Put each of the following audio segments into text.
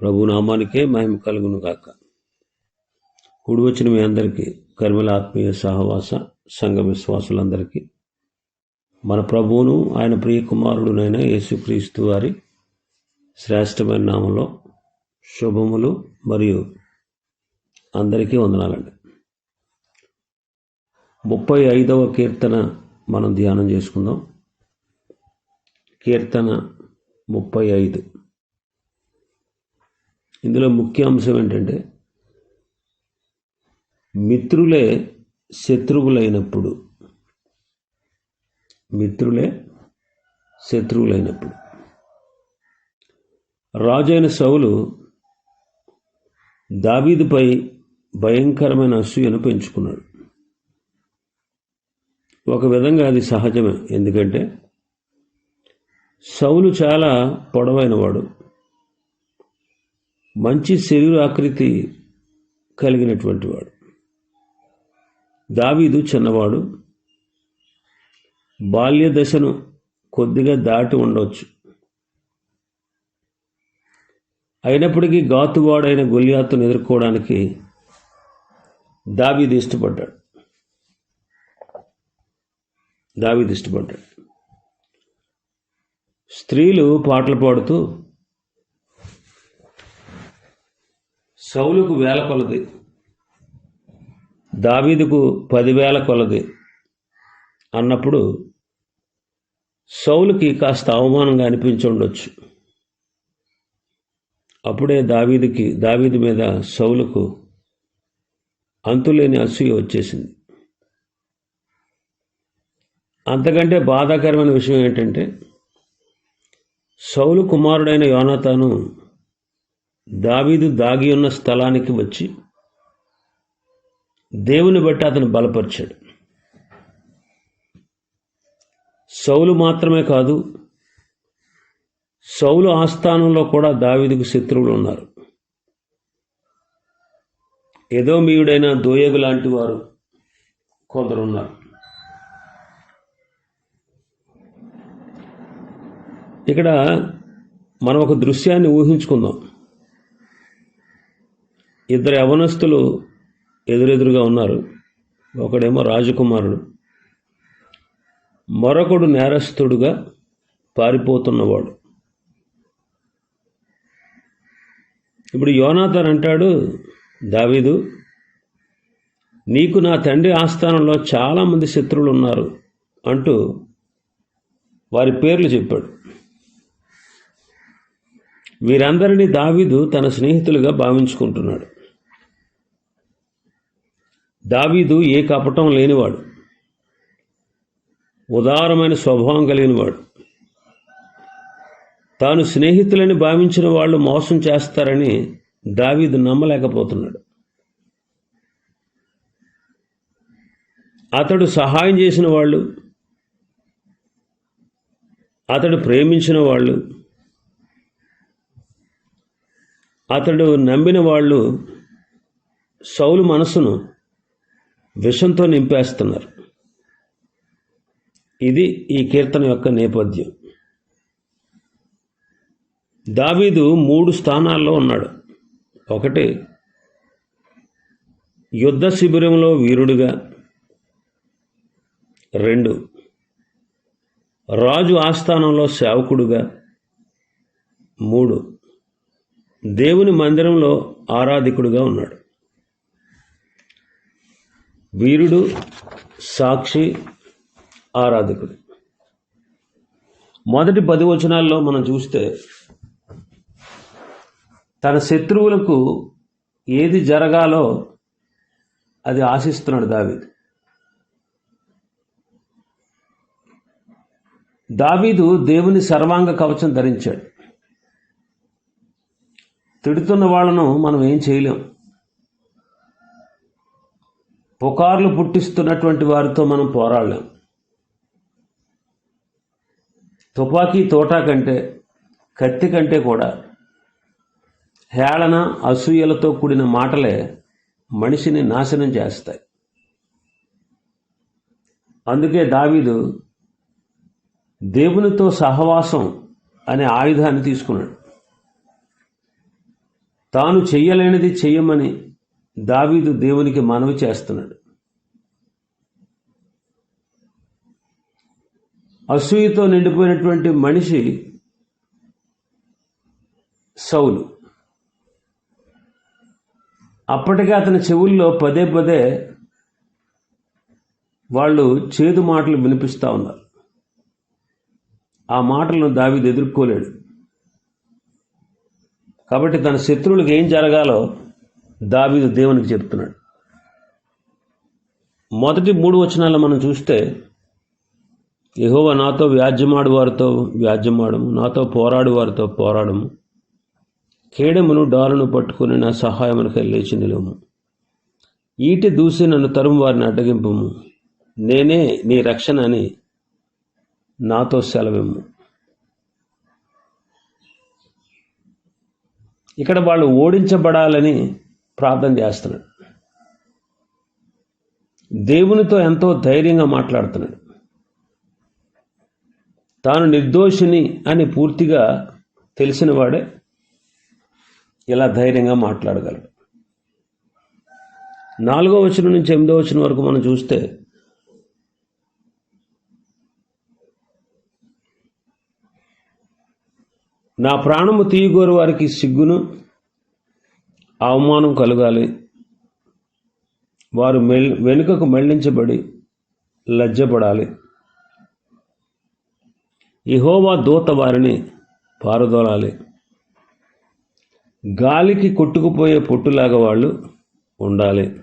ప్రభు నామానికే మహిమ కలుగును గాక. కూడి వచ్చిన మీ అందరికీ కర్మల ఆత్మీయ సహవాస సంఘ విశ్వాసులందరికీ మన ప్రభువును ఆయన ప్రియ కుమారుడునైన యేసుక్రీస్తు వారి శ్రేష్టమైన నామంలో శుభములు మరియు అందరికీ వందనాలండి. ముప్పై ఐదవ కీర్తన మనం ధ్యానం చేసుకుందాం. కీర్తన ముప్పై ఐదు. ఇందులో ముఖ్య అంశం ఏంటంటే మిత్రులే శత్రువులైనప్పుడు. మిత్రులే శత్రువులైనప్పుడు. రాజైన సౌలు దావీదుపై భయంకరమైన అసూయను పెంచుకున్నాడు. ఒక విధంగా అది సహజమే. ఎందుకంటే సౌలు చాలా పొడవైనవాడు. మంచి శరీరాకృతి కలిగినటువంటి వాడు దావీదు చిన్నవాడు. బాల్య దశను కొద్దిగా దాటి ఉండవచ్చు అయినప్పటికీ గాతువాడైన గొలియాతును ఎదుర్కోవడానికి దావీదు ఇష్టపడ్డాడు. దావీదు ఇష్టపడ్డాడు. స్త్రీలు పాటలు పాడుతూ సౌలుకు వేల కొలది దావీదుకు పదివేల కొలది అన్నప్పుడు సౌలుకి కాస్త అవమానంగా అనిపించి ఉండొచ్చు. అప్పుడే దావీదుకి దావీదు మీద సౌలుకు అంతులేని అసూయ వచ్చేసింది. అంతకంటే బాధాకరమైన విషయం ఏంటంటే సౌలు కుమారుడైన యోనాతాను దావీదు దాగి ఉన్న స్థలానికి వచ్చి దేవుని బట్టి అతను బలపరిచాడు. సౌలు మాత్రమే కాదు సౌలు ఆస్థానంలో కూడా దావీదుకు శత్రువులు ఉన్నారు. ఏదో మీయుడైన దోయగు లాంటి వారు కొందరు ఉన్నారు ఇక్కడ మనం ఒక దృశ్యాన్ని ఊహించుకుందాం. ఇద్దరు యవనస్తులు ఎదురెదురుగా ఉన్నారు. ఒకడేమో రాజకుమారుడు. మరొకడు నేరస్తుడుగా పారిపోతున్నవాడు. ఇప్పుడు యోనాథన్ అంటాడు దావీదు నీకు నా తండ్రి ఆస్థానంలో చాలామంది శత్రువులు ఉన్నారు అంటూ వారి పేర్లు చెప్పాడు. వీరందరినీ దావీదు తన స్నేహితులుగా భావించుకుంటున్నాడు. దావీదు ఏ కపటం లేనివాడు. ఉదారమైన స్వభావం కలిగినవాడు. తాను స్నేహితులని భావించిన వాళ్ళు మోసం చేస్తారని దావీదు నమ్మలేకపోతున్నాడు. అతడు సహాయం చేసిన వాళ్ళు అతడు ప్రేమించిన వాళ్ళు అతడు నమ్మిన వాళ్ళు సౌలు మనసును విషంతో నింపేస్తున్నారు. ఇది ఈ కీర్తన యొక్క నేపథ్యం. దావీదు మూడు స్థానాల్లో ఉన్నాడు. ఒకటి యుద్ధ శిబిరంలో వీరుడుగా. రెండు రాజు ఆస్థానంలో సేవకుడుగా. మూడు దేవుని మందిరంలో ఆరాధికుడుగా ఉన్నాడు. వీరుడు సాక్షి ఆరాధకుడు. మొదటి పది వచనాల్లో మనం చూస్తే తన శత్రువులకు ఏది జరగాలో అది ఆశిస్తున్నాడు దావీదు. దావీదు దేవుని సర్వాంగ కవచం ధరించాడు. తిడుతున్న వాళ్ళను మనం ఏం చేయలేం. పుకార్లు పుట్టిస్తున్నటువంటి వారితో మనం పోరాడలేం. తుపాకీ తోటా కంటే కత్తి కంటే కూడా హేళన అసూయలతో కూడిన మాటలే మనిషిని నాశనం చేస్తాయి. అందుకే దావీదు దేవునితో సహవాసం అనే ఆయుధాన్ని తీసుకున్నాడు. తాను చెయ్యలేనిది చెయ్యమని దావీదు దేవునికి మనవి చేస్తున్నాడు. అసూయతో నిండిపోయినటువంటి మనిషి సౌలు. అప్పటికే అతని చెవుల్లో పదే పదే వాళ్ళు చేదు మాటలు వినిపిస్తూ ఉన్నారు. ఆ మాటలను దావీదు ఎదుర్కోలేడు. కాబట్టి తన శత్రువులకు ఏం జరగాలో దావీదు దేవునికి చెప్తున్నాడు. మొదటి మూడు వచనాలు మనం చూస్తే యహోవ నాతో వ్యాజ్యమాడు వారితో వ్యాజ్యమాడము నాతో పోరాడు వారితో పోరాడము కేడమును డాలను పట్టుకుని నా సహాయమునకై లేచి నిలువము. ఈటి దూసి నన్ను తరుము వారిని అడ్డగింపము. నేనే నీ రక్షణ అని నాతో సెలవిమ్ము ఇక్కడ వాళ్ళు ఓడించబడాలని ప్రార్థన చేస్తున్నాడు. దేవునితో ఎంతో ధైర్యంగా మాట్లాడుతున్నాడు. తాను నిర్దోషిని అని పూర్తిగా తెలిసిన వాడే ఇలా ధైర్యంగా మాట్లాడగలడు. నాలుగో వచనం నుంచి ఎనిమిదో వచనం వరకు మనం చూస్తే నా ప్రాణము తీయగోరు వారికి సిగ్గును అవమానం కలగాలి. వారు మెల్ వెనుకకు మళ్ళించబడి లజ్జపడాలి. ఇహోవా దూత వారిని పారదోలాలి. గాలికి కొట్టుకుపోయే పొట్టులాగా వాళ్ళు ఉండాలి.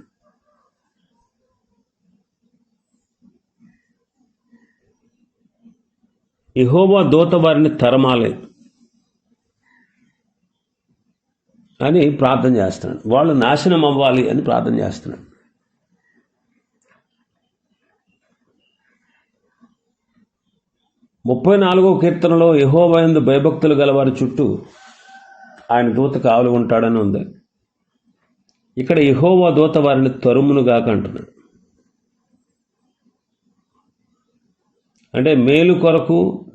ఇహోవా దూత వారిని తరమాలి. అని ప్రార్థన చేస్తున్నాడు. వాళ్ళు నాశనం అవ్వాలి అని ప్రార్థన చేస్తున్నాడు. ముప్పై నాలుగో కీర్తనలో యహోవయందు భయభక్తులు గలవారి చుట్టూ ఆయన దూత కావలి ఉంటాడని ఉంది. ఇక్కడ యహోవా దూత వారిని తరుమునుగాక అంటున్నాడు. అంటే మేలు కొరకు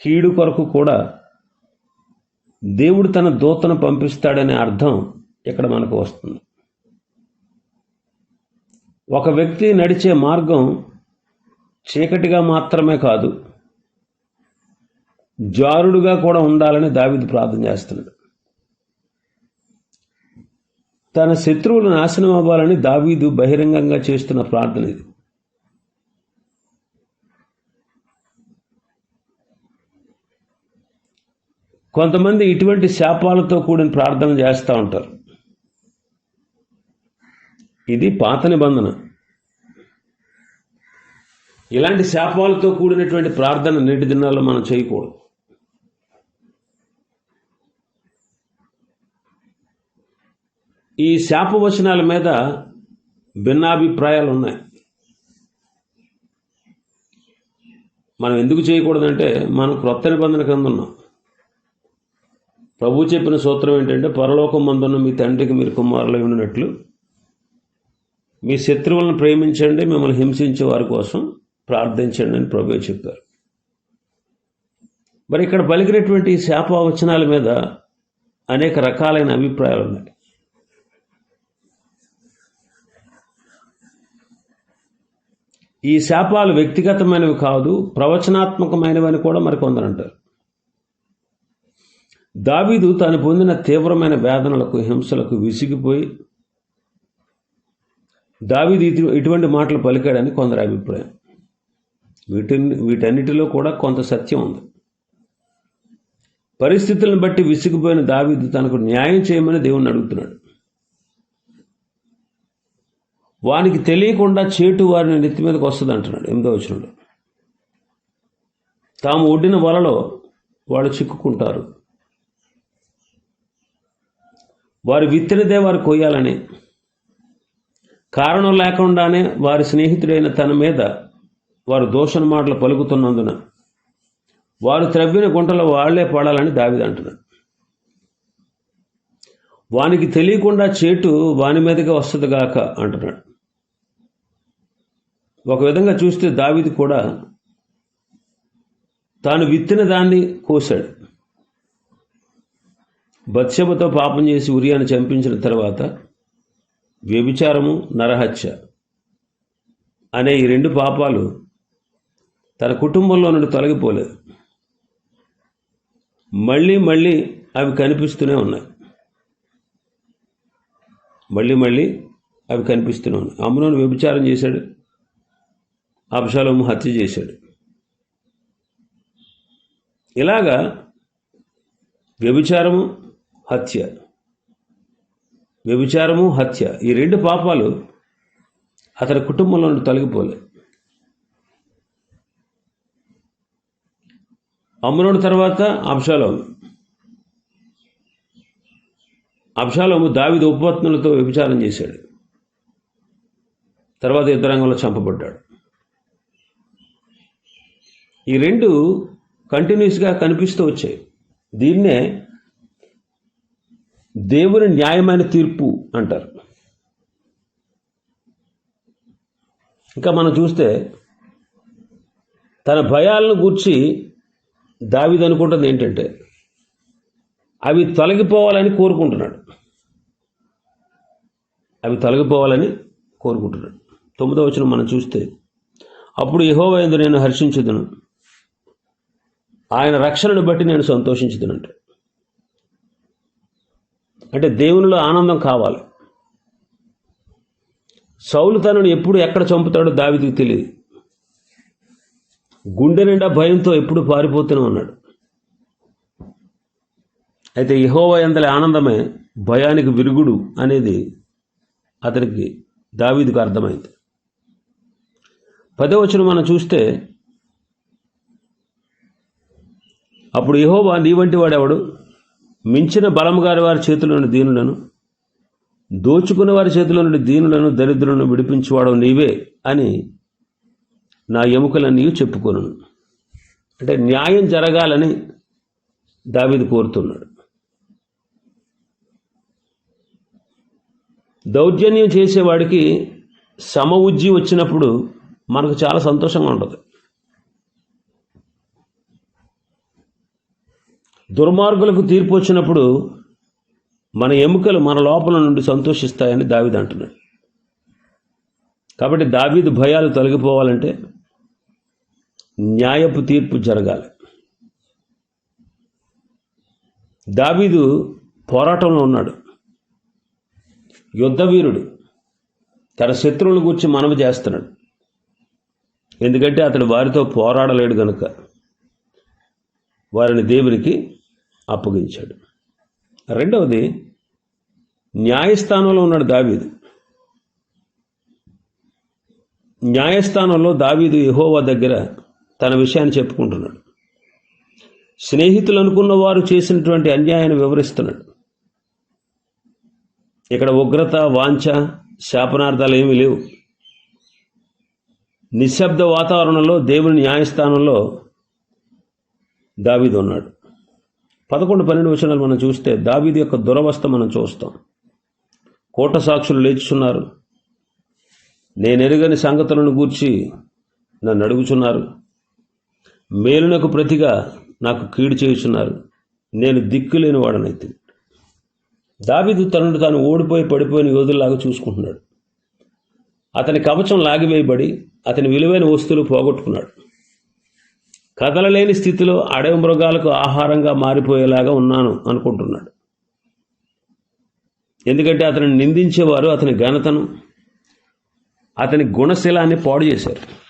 కీడు కొరకు కూడా దేవుడు తన దూతను పంపిస్తాడనే అర్థం ఇక్కడ మనకు వస్తుంది. ఒక వ్యక్తి నడిచే మార్గం చీకటిగా మాత్రమే కాదు జారుడుగా కూడా ఉండాలని దావిది ప్రార్థన చేస్తున్నాడు. తన శత్రువులు నాశనం అవ్వాలని దావీదు బహిరంగంగా చేస్తున్న ప్రార్థన ఇది. కొంతమంది ఇటువంటి శాపాలతో కూడిన ప్రార్థన చేస్తూ ఉంటారు. ఇది పాత నిబంధన. ఇలాంటి శాపాలతో కూడినటువంటి ప్రార్థన నేటి దినాల్లో మనం చేయకూడదు. ఈ శాపవచనాల మీద భిన్నాభిప్రాయాలు ఉన్నాయి మనం ఎందుకు చేయకూడదంటే మనం క్రొత్త నిబంధన కింద ఉన్నాం. ప్రభు చెప్పిన సూత్రం ఏంటంటే పరలోకం మందున్న మీ తండ్రికి మీరు కుమారులై ఉన్నట్లు మీ శత్రువులను ప్రేమించండి మిమ్మల్ని హింసించే వారి కోసం ప్రార్థించండి అని ప్రభు చెప్పారు. మరి ఇక్కడ పలికినటువంటి శాపవచనాల మీద అనేక రకాలైన అభిప్రాయాలు ఉన్నాయి. ఈ శాపాలు వ్యక్తిగతమైనవి కాదు ప్రవచనాత్మకమైనవి అని కూడా మరికొందరు అంటారు. దావీదు తాను పొందిన తీవ్రమైన వేదనలకు హింసలకు విసిగిపోయి దావీదు ఇటు- ఇటువంటి మాటలు పలికాడని కొందరి అభిప్రాయం. వీటి వీటన్నిటిలో కూడా కొంత సత్యం ఉంది. పరిస్థితులను బట్టి విసిగిపోయిన దావీదు తనకు న్యాయం చేయమని దేవుణ్ణి అడుగుతున్నాడు. వానికి తెలియకుండా చేటు వారిని నెత్తి మీదకి వస్తుంది అంటున్నాడు. ఎనిమిదో వచనంలో. తాము ఒడ్డిన వలలో వాళ్ళు చిక్కుకుంటారు. వారు విత్తినదే వారు కొయ్యాలని. కారణం లేకుండానే వారి స్నేహితుడైన తన మీద వారు దోషణ మాటలు పలుకుతున్నందున వారు త్రవ్విన గుంటలో వాళ్ళే పడాలని దావిది అంటున్నాడు. వానికి తెలియకుండా చేటు వాని మీదగా వస్తుంది గాక అంటున్నాడు. ఒక విధంగా చూస్తే దావిది కూడా తాను విత్తిన దాన్ని కోశాడు. బత్సెబతో పాపం చేసి ఉరియాను చంపించిన తర్వాత వ్యభిచారము నరహత్య అనే ఈ రెండు పాపాలు తన కుటుంబంలో నుండి తొలగిపోలేదు. మళ్ళీ మళ్ళీ అవి కనిపిస్తూనే ఉన్నాయి. మళ్ళీ మళ్ళీ అవి కనిపిస్తూనే ఉన్నాయి. అమ్మునోను వ్యభిచారం చేశాడు. అబ్షాలోము హత్య చేశాడు. ఇలాగా వ్యభిచారము హత్య. వ్యభిచారము హత్య. ఈ రెండు పాపాలు అతని కుటుంబంలో నుండి తొలగిపోలే. అమ్మునోడు తర్వాత అంశాలోము అంశాలోము దావిద ఉపపత్నులతో వ్యభిచారం చేశాడు. తర్వాత యుద్ధరంగంలో చంపబడ్డాడు. ఈ రెండు కంటిన్యూస్గా కనిపిస్తూ వచ్చాయి. దీన్నే దేవుని న్యాయమైన తీర్పు అంటారు. ఇంకా మనం చూస్తే తన భయాలను గూర్చి దావిది అనుకుంటుంది ఏంటంటే అవి తొలగిపోవాలని కోరుకుంటున్నాడు. అవి తొలగిపోవాలని కోరుకుంటున్నాడు. తొమ్మిదో వచ్చిన మనం చూస్తే అప్పుడు యహోవైందు నేను హర్షించుదును. ఆయన రక్షణను బట్టి నేను సంతోషించుదునంట. అంటే దేవునిలో ఆనందం కావాలి. సౌలు తనను ఎప్పుడు ఎక్కడ చంపుతాడో దావిదికి తెలియదు గుండె నిండా భయంతో ఎప్పుడు పారిపోతూనే ఉన్నాడు. అయితే యహోవ ఎందలి ఆనందమే భయానికి విరుగుడు అనేది అతనికి దావీదుకు అర్థమైంది. పదవచనం మనం చూస్తే అప్పుడు ఇహోవా నీ వంటి వాడెవడు? మించిన బలము గారి వారి చేతిలోని దీనులను దోచుకున్న వారి చేతిలో నుండి దీనులను దరిద్రులను విడిపించువాడు నీవే అని నా ఎముకలన్నీ చెప్పుకొను. అంటే న్యాయం జరగాలని దావిది కోరుతున్నాడు. దౌర్జన్యం చేసేవాడికి సమ ఉజ్జి వచ్చినప్పుడు మనకు చాలా సంతోషంగా ఉంటుంది. దుర్మార్గులకు తీర్పు వచ్చినప్పుడు మన ఎముకలు మన లోపల నుండి సంతోషిస్తాయని దావీదు అంటున్నాడు. కాబట్టి దావీదు భయాలు తొలగిపోవాలంటే న్యాయపు తీర్పు జరగాలి. దావీదు పోరాటంలో ఉన్నాడు. యుద్ధవీరుడు. తన శత్రువుల గురించి మనవి చేస్తున్నాడు. ఎందుకంటే అతడు వారితో పోరాడలేడు గనుక. వారిని దేవునికి అప్పగించాడు. రెండవది న్యాయస్థానంలో ఉన్నాడు దావీదు. న్యాయస్థానంలో దావీదు యహోవా దగ్గర తన విషయాన్ని చెప్పుకుంటున్నాడు. స్నేహితులు అనుకున్న వారు చేసినటువంటి అన్యాయాన్ని వివరిస్తున్నాడు. ఇక్కడ ఉగ్రత వాంఛ శాపనార్థాలు ఏమీ లేవు. నిశ్శబ్ద వాతావరణంలో దేవుని న్యాయస్థానంలో దావీదు ఉన్నాడు. పదకొండు పన్నెండు వచనాలు మనం చూస్తే దావీది యొక్క దురవస్థ మనం చూస్తాం. కోట సాక్షులు లేచుచున్నారు. నేను ఎరుగని సంగతులను గూర్చి నన్ను అడుగుచున్నారు. మేలునకు ప్రతిగా నాకు కీడు చేయుచున్నారు. నేను దిక్కులేని వాడనైతే దావీదు తనను తాను ఓడిపోయి పడిపోయిన యోధుల్లాగా చూసుకుంటున్నాడు. అతని కవచం లాగివేయబడి అతని విలువైన వస్తువులు పోగొట్టుకున్నాడు. కదలలేని స్థితిలో అడవి మృగాలకు ఆహారంగా మారిపోయేలాగా ఉన్నాను అనుకుంటున్నాడు. ఎందుకంటే అతను నిందించేవారు అతని ఘనతను అతని గుణశీలాన్ని పాడు చేశారు.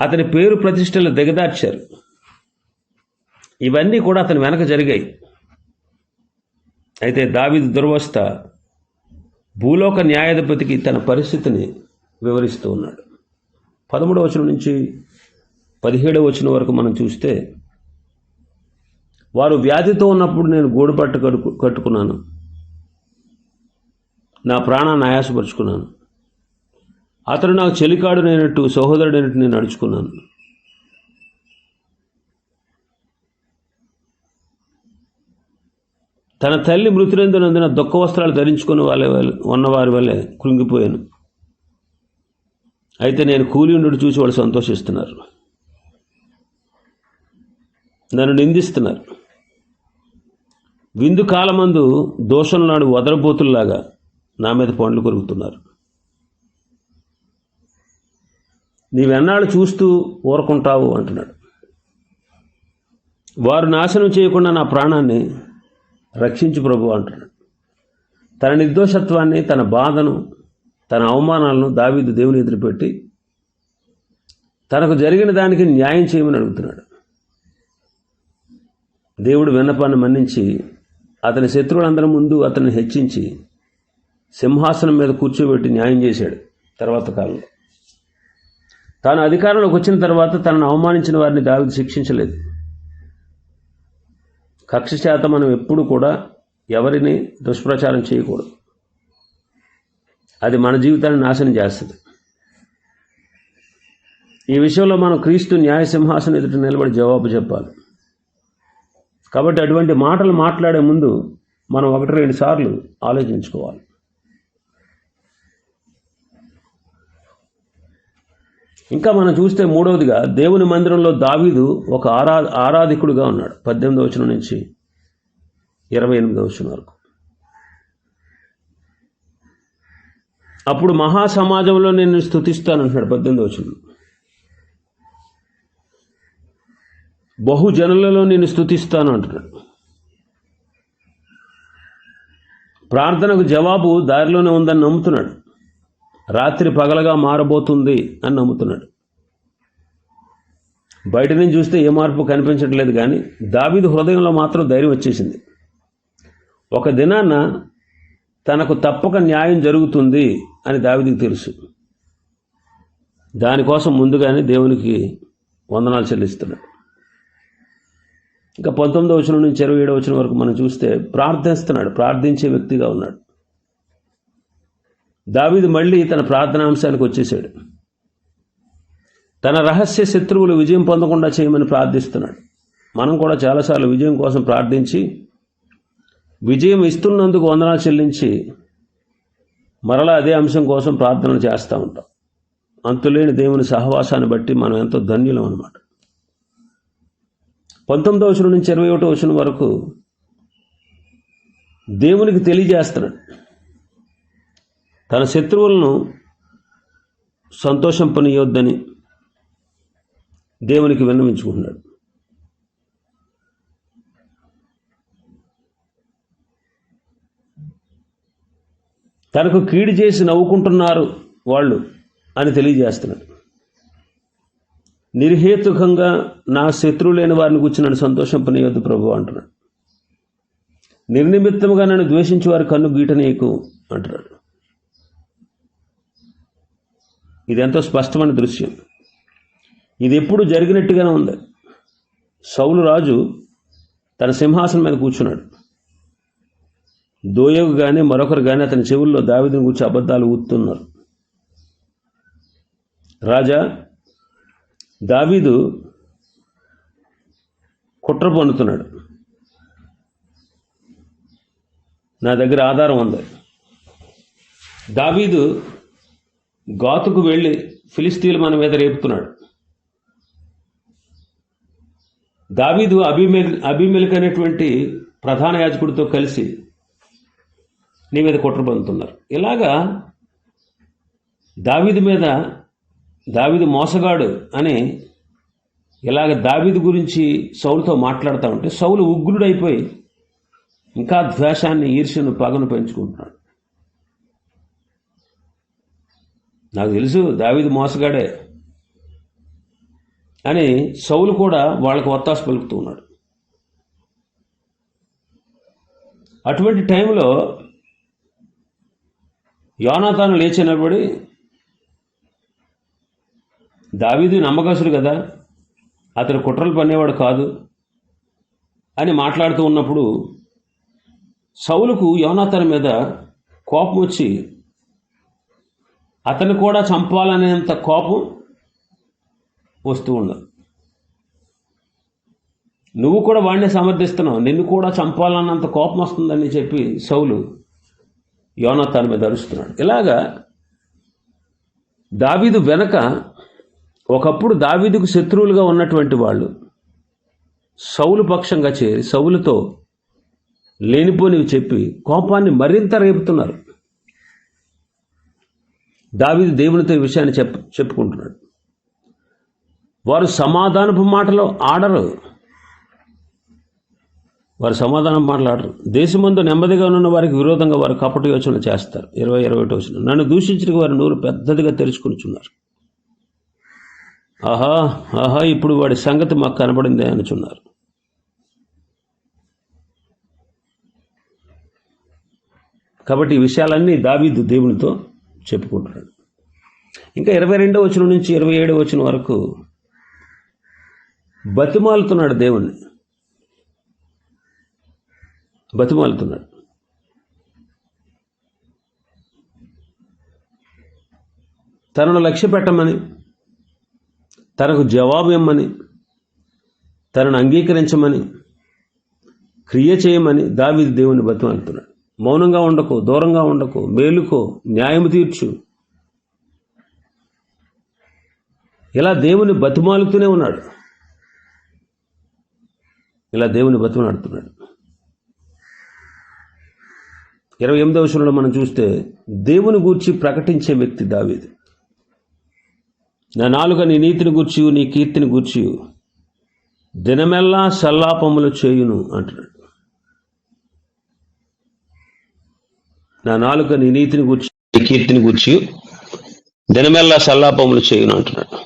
అతని పేరు ప్రతిష్టలు దిగదార్చారు. ఇవన్నీ కూడా అతని వెనక జరిగాయి. అయితే దావిది దుర్వస్థ భూలోక న్యాయాధిపతికి తన పరిస్థితిని వివరిస్తూ ఉన్నాడు. పదమూడవ వచనం నుంచి పదిహేడవ వచ్చిన వరకు మనం చూస్తే వారు వ్యాధితో ఉన్నప్పుడు నేను గూడుపట్టు కడుకు కట్టుకున్నాను. నా ప్రాణాన్ని ఆయాసపరుచుకున్నాను అతడు నాకు చెలికాడునైనట్టు సహోదరుడైనట్టు నేను నడుచుకున్నాను. తన తల్లి మృతినందునందున దుఃఖ వస్త్రాలు ధరించుకుని వాళ్ళ ఉన్నవారి వల్లే కృంగిపోయాను. అయితే నేను కూలి ఉండి చూసి వాళ్ళు సంతోషిస్తున్నారు. నన్ను నిందిస్తున్నారు. విందు కాలమందు దోషం నాడు వదరబోతుల్లాగా నా మీద పండ్లు కొరుకుతున్నారు. నీవెన్నాళ్ళు చూస్తూ ఊరకుంటావు అంటున్నాడు. వారు నాశనం చేయకుండా నా ప్రాణాన్ని రక్షించు ప్రభు అంటున్నాడు. తన నిర్దోషత్వాన్ని తన బాధను తన అవమానాలను దావీదు దేవుని ఎదురుపెట్టి తనకు జరిగిన దానికి న్యాయం చేయమని అడుగుతున్నాడు. దేవుడు విన్నపాన్ని మన్నించి అతని శత్రువులందరి ముందు అతన్ని హెచ్చించి సింహాసనం మీద కూర్చోబెట్టి న్యాయం చేశాడు తర్వాత కాలంలో. తాను అధికారంలోకి వచ్చిన తర్వాత తనను అవమానించిన వారిని దావిది శిక్షించలేదు. కక్ష చేత మనం ఎప్పుడు కూడా ఎవరిని దుష్ప్రచారం చేయకూడదు. అది మన జీవితాన్ని నాశనం చేస్తుంది. ఈ విషయంలో మనం క్రీస్తు న్యాయ సింహాసనం ఎదుట నిలబడి జవాబు చెప్పాలి. కాబట్టి అటువంటి మాటలు మాట్లాడే ముందు మనం ఒకటి రెండు సార్లు ఆలోచించుకోవాలి. ఇంకా మనం చూస్తే మూడవదిగా దేవుని మందిరంలో దావీదు ఒక ఆరా ఆరాధికుడుగా ఉన్నాడు. పద్దెనిమిదవ వచనం నుంచి ఇరవై ఎనిమిదవ వచనం వరకు. అప్పుడు మహాసమాజంలో నేను స్థుతిస్తానంటున్నాడు పద్దెనిమిది వచనం బహుజనులలో నేను స్థుతిస్తాను అంటున్నాడు. ప్రార్థనకు జవాబు దారిలోనే ఉందని నమ్ముతున్నాడు. రాత్రి పగలగా మారబోతుంది అని నమ్ముతున్నాడు. బయట నుంచి చూస్తే ఏ మార్పు కనిపించట్లేదు కానీ దావీదు హృదయంలో మాత్రం ధైర్యం వచ్చేసింది. ఒక దినాన తనకు తప్పక న్యాయం జరుగుతుంది అని దావిదికి తెలుసు. దానికోసం ముందుగానే దేవునికి వందనాలు చెల్లిస్తున్నాడు. ఇంకా పంతొమ్మిదో వచనం నుంచి ఇరవై ఏడో వచనం వరకు మనం చూస్తే ప్రార్థిస్తున్నాడు ప్రార్థించే వ్యక్తిగా ఉన్నాడు. దావిది మళ్ళీ తన ప్రార్థనాంశానికి వచ్చేసాడు. తన రహస్య శత్రువులు విజయం పొందకుండా చేయమని ప్రార్థిస్తున్నాడు. మనం కూడా చాలాసార్లు విజయం కోసం ప్రార్థించి విజయం ఇస్తున్నందుకు వందనాలు చెల్లించి మరలా అదే అంశం కోసం ప్రార్థనలు చేస్తూ ఉంటాం. అంతులేని దేవుని సహవాసాన్ని బట్టి మనం ఎంతో ధన్యులం అనమాట పంతొమ్మిదవ వచనం నుంచి ఇరవై ఒకటో వచనం వరకు దేవునికి తెలియజేస్తున్నాడు. తన శత్రువులను సంతోషంపనియొద్దని దేవునికి విన్నవించుకుంటున్నాడు. తనకు కీడు చేసి నవ్వుకుంటున్నారు వాళ్ళు అని తెలియజేస్తున్నాడు. నిర్హేతుకంగా నా శత్రువు లేని వారిని గురించి నన్ను సంతోషంపనియొద్దు ప్రభు అంటున్నాడు. నిర్నిమిత్తముగా నన్ను ద్వేషించి వారి కన్ను గీటనీయకు అంటున్నాడు. ఇది ఎంతో స్పష్టమైన దృశ్యం. ఇది ఎప్పుడు జరిగినట్టుగానే ఉంది. సౌలు రాజు తన సింహాసనం మీద కూర్చున్నాడు. దోయగు కానీ మరొకరు కానీ అతని చెవుల్లో దావిదిని కూర్చి అబద్ధాలు ఊతున్నారు రాజా దావీదు కుట్ర పొందుతున్నాడు. నా దగ్గర ఆధారం ఉంది. దావీదు గాతుకు వెళ్ళి ఫిలిస్తీన్లు మన మీద రేపుతున్నాడు. దావీదు అభిమెల్ అభిమెలిక్ అనేటువంటి ప్రధాన యాజకుడితో కలిసి నీ మీద కుట్ర పొందుతున్నారు. ఇలాగా దావీదు మీద దావిదు మోసగాడు అని ఇలాగ దావిదు గురించి సౌలుతో మాట్లాడుతూ ఉంటే సౌలు ఉగ్రుడైపోయి ఇంకా ద్వేషాన్ని ఈర్ష్యను పగను పెంచుకుంటున్నాడు. నాకు తెలుసు దావిది మోసగాడే అని సౌలు కూడా వాళ్ళకు ఒత్తాస పలుకుతూ ఉన్నాడు. అటువంటి టైంలో యోనాతాను లేచినబడి దావీదు నమ్మకస్తుడు కదా? అతడు కుట్రలు పన్నేవాడు కాదు. అని మాట్లాడుతూ ఉన్నప్పుడు సౌలుకు యోనాతన మీద కోపం వచ్చి అతను కూడా చంపాలనేంత కోపం వస్తూ ఉండదు నువ్వు కూడా వాడిని సమర్థిస్తున్నావు నిన్ను కూడా చంపాలన్నంత కోపం వస్తుందని చెప్పి సౌలు యోనాతాన్ మీద అరుస్తున్నాడు. ఇలాగా దావీదు వెనక ఒకప్పుడు దావీదుకు శత్రువులుగా ఉన్నటువంటి వాళ్ళు సౌలు పక్షంగా చేరి సౌలుతో లేనిపోనివి చెప్పి కోపాన్ని మరింత రేపుతున్నారు. దావీదు దేవునితో ఈ విషయాన్ని చెప్ చెప్పుకుంటున్నాడు. వారు సమాధానపు మాటలు ఆడరు. వారు సమాధానం మాట్లాడరు దేశమందు నెమ్మదిగా ఉన్న వారికి విరోధంగా వారు కపట యోచనలు చేస్తారు. ఇరవై ఇరవై ఒకటి వచ్చిన నన్ను దూషించిన వారి నూరు పెద్దదిగా తెరుచుకునిచున్నారు. ఆహా ఆహా ఇప్పుడు వాడి సంగతి మాకు కనబడిందే అనుచున్నారు కాబట్టి ఈ విషయాలన్నీ దావీదు దేవునితో చెప్పుకుంటున్నాడు. ఇంకా ఇరవై రెండో వచనం నుంచి ఇరవై ఏడో వచనం వరకు బతిమాలుతున్నాడు దేవుణ్ణి. బతిమాలుతున్నాడు. తనను లక్ష్య పెట్టమని తనకు జవాబు ఇమ్మని తనను అంగీకరించమని క్రియ చేయమని దావిది దేవుని బతిమాలుతున్నాడు మౌనంగా ఉండకు దూరంగా ఉండకు మేలుకో న్యాయము తీర్చు. ఇలా దేవుని బతిమాలుతూనే ఉన్నాడు. ఇలా దేవుని బతిమాడుతున్నాడు ఇరవై ఎనిమిదవ వచనంలో మనం చూస్తే దేవుని గూర్చి ప్రకటించే వ్యక్తి దావీదు. నా నాలుక నీ నీతిని గూర్చి నీ కీర్తిని గూర్చి దినమెల్లా సల్లాపములు చేయును అంటున్నాడు. నా నాలుక నీ నీతిని గూర్చి నీ కీర్తిని గూర్చి దినమెల్లా సల్లాపములు చేయును అంటున్నాడు.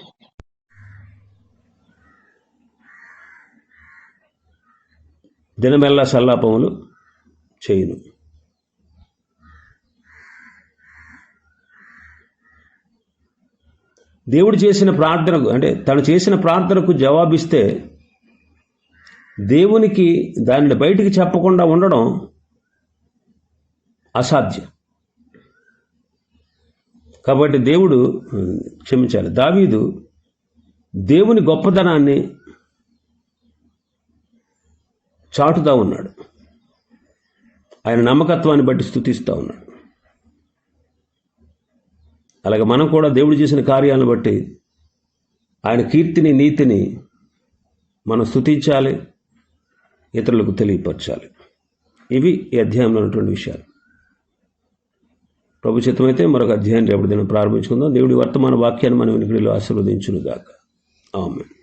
దినమెల్లా సల్లాపములు చేయును. దేవుడు చేసిన ప్రార్థనకు అంటే తను చేసిన ప్రార్థనకు జవాబిస్తే దేవునికి దానిని బయటికి చెప్పకుండా ఉండడం అసాధ్యం. కాబట్టి దేవుడు క్షమించాలి దావీదు దేవుని గొప్పతనాన్ని చాటుతూ ఉన్నాడు. ఆయన నమ్మకత్వాన్ని బట్టి స్థుతిస్తూ ఉన్నాడు. అలాగే మనం కూడా దేవుడు చేసిన కార్యాలను బట్టి ఆయన కీర్తిని నీతిని మనం స్థుతించాలి ఇతరులకు తెలియపరచాలి. ఇవి ఈ అధ్యాయంలో ఉన్నటువంటి విషయాలు. ప్రభు చిత్తమైతే మరొక అధ్యాయం రేపటి దినం ప్రారంభించుకుందాం. దేవుడి వర్తమాన వాక్యాన్ని మనం వినికిడిలో ఆశీర్వదించును గాక ఆమె